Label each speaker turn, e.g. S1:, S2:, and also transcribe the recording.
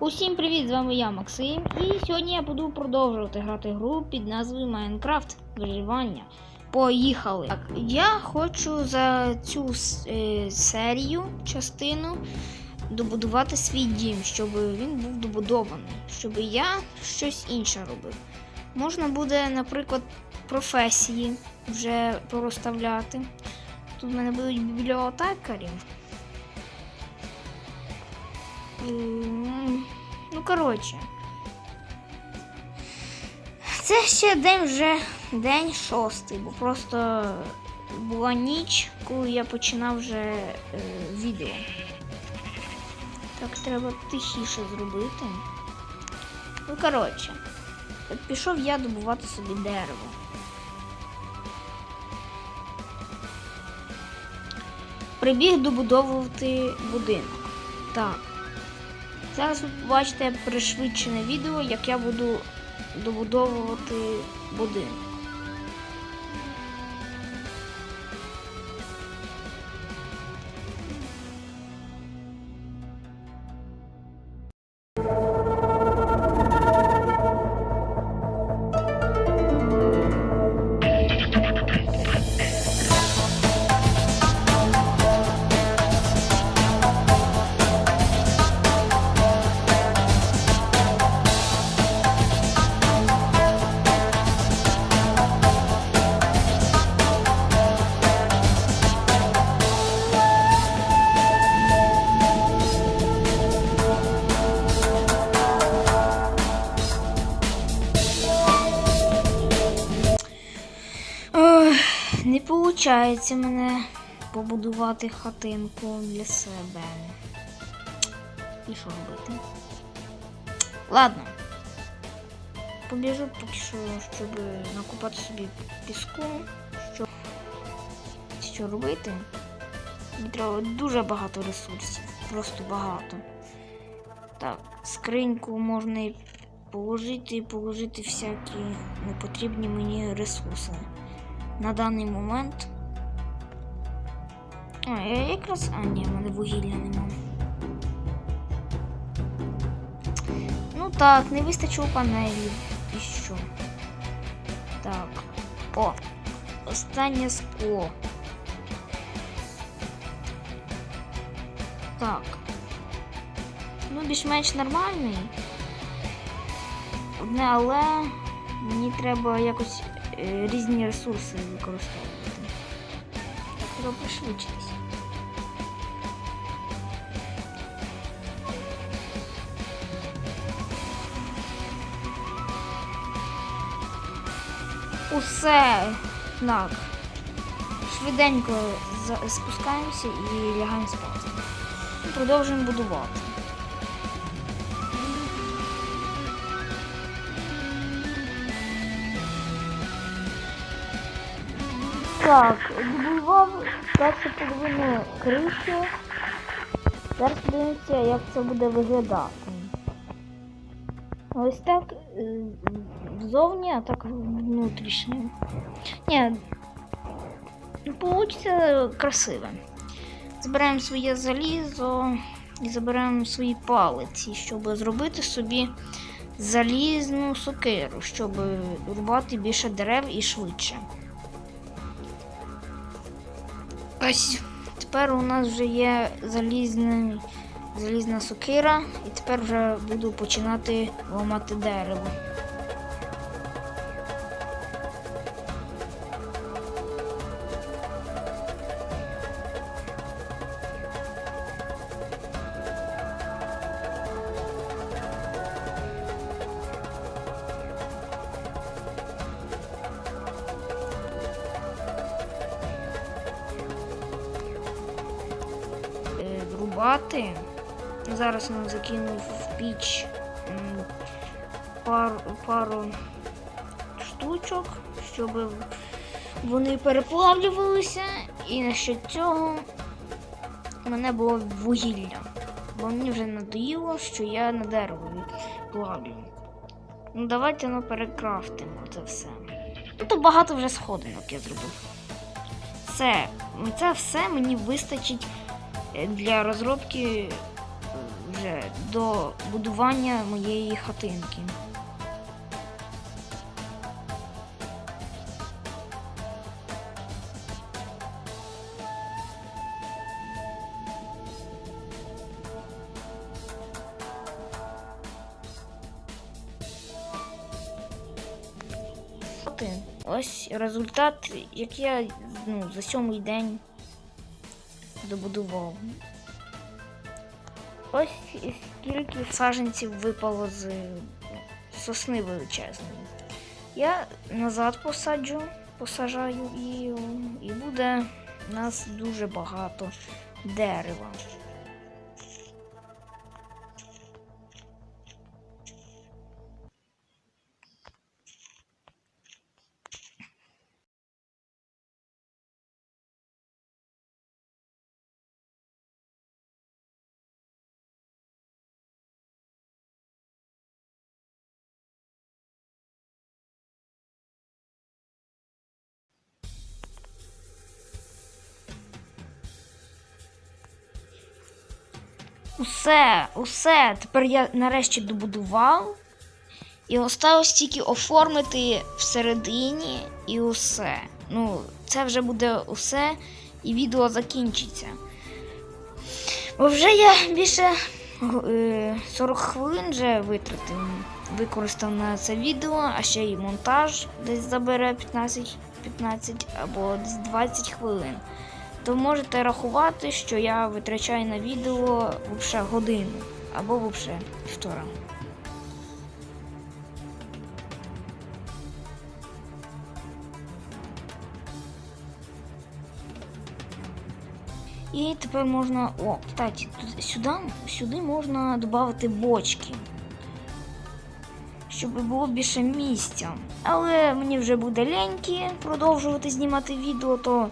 S1: Усім привіт! З вами я, Максим. І сьогодні я буду продовжувати грати гру під назвою Майнкрафт Виживання. Поїхали! Так, я хочу за цю е, серію, частину добудувати свій дім, щоб він був добудований, щоб я щось інше робив. Можна буде, наприклад, професії вже порозставляти. Тут в мене будуть бібліотекарі. Ну, коротше. Це ще день вже день шостий, бо просто була ніч, коли я починав вже е, відео. Так, треба тихіше зробити. Ну, коротше, от пішов я добувати собі дерево. Прибіг добудовувати будинок. Так. Зараз ви побачите пришвидшене відео, як я буду добудовувати будинок. Не виходить мене побудувати хатинку для себе. І що робити? Ладно. Побіжу поки що, щоб накупати собі піску. Що, що робити? Мені треба дуже багато ресурсів. Просто багато. Так, скриньку можна положити і положити всякі непотрібні мені ресурси. На даний момент. А, я якраз. А, ні, в мене вугілля нема. Ну так, не вистачило панелі. І що? Так. О! Останнє скло. Так. Ну, більш-менш нормальний. Одне, але мені треба якось різні ресурси використовувати. Так, треба пришвидшитися. Усе. Так. Швиденько спускаємося і лягаємо спати. Продовжуємо будувати. Так, добудував першу половину криші. Зараз подивимося, як це буде виглядати. Ось так е, ззовні, а так внутрішньо. Ні, вийде красиво. Забираємо своє залізо і забираємо свої палиці, щоб зробити собі залізну сокиру, щоб рубати більше дерев і швидше. Ось тепер у нас вже є залізний, залізна сокира, і тепер вже буду починати ламати дерево. Рубати. Зараз нам закинув в піч пару, пару штучок, щоб вони переплавлювалися. І насчет цього в мене було вугілля. Бо мені вже надоїло, що я на дерево плавлю. Ну давайте ну, перекрафтимо це все. Тут багато вже сходинок я зробив. Це, це все мені вистачить для розробки е, вже до будування моєї хатинки. Ось результат, як я ну, за сьомий день добудував. Ось скільки саженців випало з сосни величезної. Я назад посаджу, посажаю її, і буде у нас дуже багато дерева. Усе, усе. Тепер я нарешті добудував. І осталось тільки оформити всередині і усе. Ну, це вже буде усе, і відео закінчиться. Бо вже я більше е, 40 хвилин вже витратив, використав на це відео, а ще й монтаж десь забере 15, 15 або десь 20 хвилин. То можете рахувати, що я витрачаю на відео взагалі годину або взагалі півтора. І тепер можна. О, кстати, сюди, сюди можна додати бочки. Щоб було більше місця. Але мені вже буде ліньки продовжувати знімати відео, то